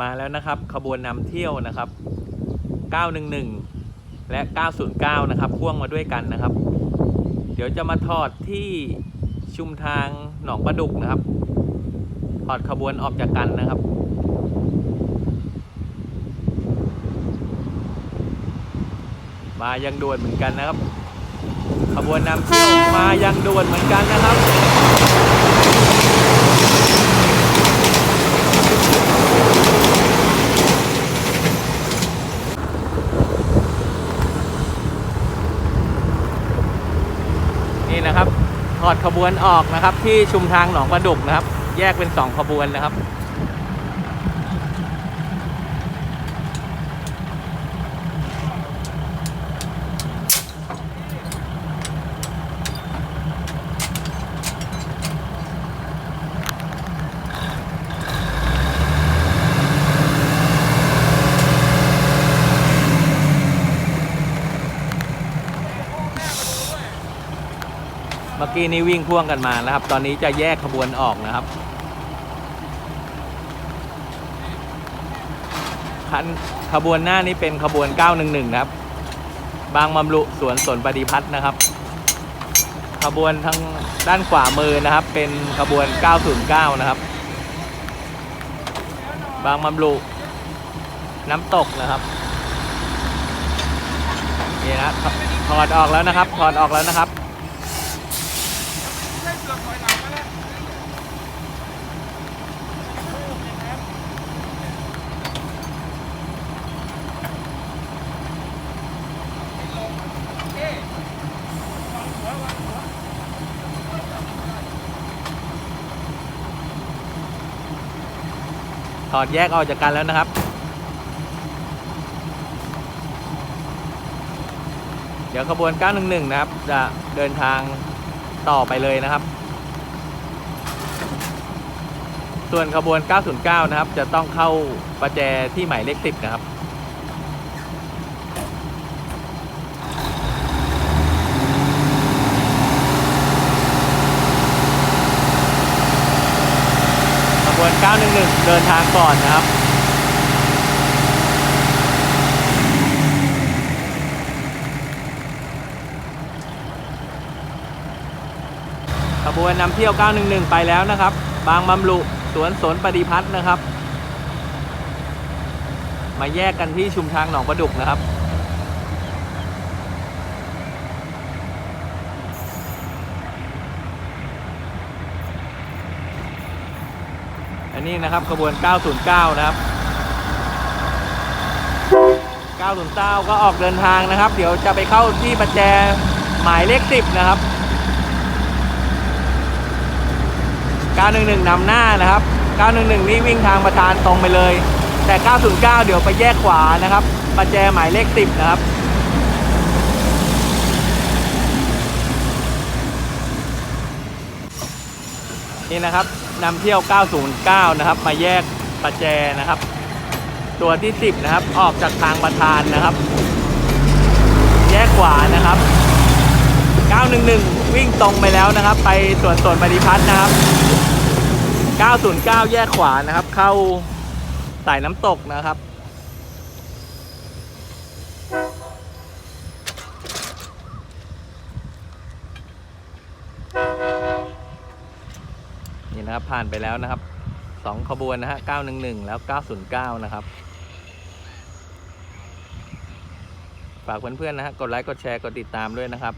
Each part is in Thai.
มาแล้วนะครับ ขบวนนำเที่ยวนะครับ 911 และ 909 นะครับพ่วงมาด้วยกันนะครับ เดี๋ยวจะมาถอดที่ชุมทางหนองประดุกนะครับ ถอดขบวนออกจากกันนะครับมายังด่วนเหมือนกันนะครับ ขบวนนำเที่ยวมายังด่วนเหมือนกันนะครับ นี่นะครับถอดขบวนออกนะครับที่ชุมทางหนองประดุกนะครับ แยกเป็นสองขบวนนะครับ มื่อกี้นี้วิ่งพ่วงกันมานะครับ ตอนนี้จะแยกขบวนออกนะครับ คันขบวนหน้านี้เป็นขบวน 911 นะครับ บางมำรุสวนสนปฏิพัฒน์นะครับ ขบวนทางด้านขวามือนะครับ เป็นขบวน 909 นะครับ บางมำรุน้ำตกนะครับนี่นะถอดออกแล้วนะครับถอดออกแล้วนะครับ ถอดแยกออกจากกันแล้วนะครับ เดี๋ยวขบวน 911 นะครับ จะเดินทางต่อไปเลยนะครับ ส่วนขบวน 909 นะครับ จะต้องเข้าประแจที่หมายเลข 10 นะครับ ขบวน 911 เดินทางก่อนนะครับ ขบวนนำเที่ยว 911 ไปแล้วนะครับ บางบำรุสวนสนปฏิพัฒน์นะครับ มาแยกกันที่ชุมทางหนองประดุกนะครับ อันนี้นะครับขบวน 909 นะครับ 909 ก็ออกเดินทางนะครับ เดี๋ยวจะไปเข้าที่ประแจหมายเลข 10 นะครับ 911นำหน้านะครับ 911 นี่วิ่งทางประธานตรงไปเลย แต่ 909 เดี๋ยวไปแยกขวานะครับ ประแจหมายเลข 10 นะครับ นี่นะครับนำเที่ยว 909 นะครับ มาแยกประแจนะครับ ตัวที่ 10 นะครับ ออกจากทางประธานนะครับ แยกขวานะครับ 911 วิ่งตรงไปแล้วนะครับ ไปส่วนส่วนปฏิพัฒน์นะครับ 909 แยกขวานะครับ เข้าสายน้ำตกนะครับ นะครับ ผ่านไปแล้วนะครับสองขบวนนะฮะ911 แล้ว 909 นะครับ ฝากเพื่อนๆนะฮะกดไลค์ กดแชร์ กดติดตามด้วยนะครับ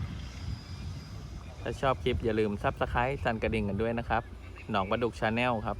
ถ้าชอบคลิปอย่าลืมซับสไครต์สั่นกระดิ่งกันด้วยนะครับ หนองประดุกชาแนลครับ